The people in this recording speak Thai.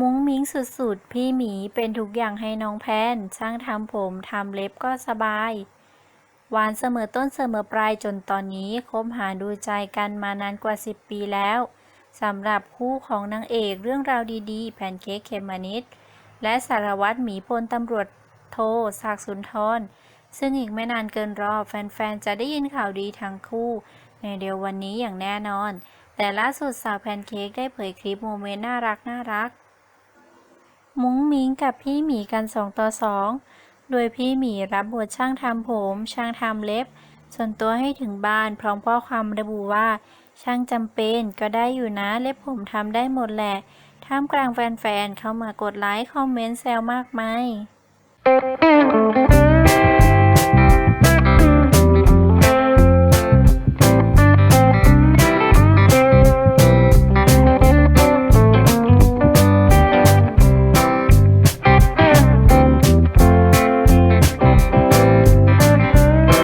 มุ้งมิ้งสุดๆ พี่หมีเป็นทุกอย่างให้น้องแพน ช่างทำผมทำเล็บก็สบาย หวานเสมอต้นเสมอปลายจนตอนนี้คบหาดูใจกันมานานกว่า 10 ปีแล้วสำหรับคู่ของนางเอกเรื่องราวดีๆ แพนเค้กเขมมะนิดและสารวัตรหมีพลตำรวจโทศักสุนทร ซึ่งอีกไม่นานเกินรอ แฟน ๆ จะได้ยินข่าวดีทั้งคู่ ในเร็ววันนี้อย่างแน่นอน แต่ล่าสุดสาวแพนเค้กได้เผยคลิปโมเมนต์น่ารักน่ารัก มุ้งมิ้งกับพี่หมีกันสองต่อสอง โดยพี่หมีรับบทช่างทำผม ช่างทำเล็บ ส่วนตัวให้ถึงบ้านพร้อมข้อความระบุว่า ช่างจำเป็นก็ได้อยู่นะเล็บผมทำได้หมดแหละ ท่ามกลางแฟนๆ เข้ามากดไลค์ คอมเมนต์แซวมากมาย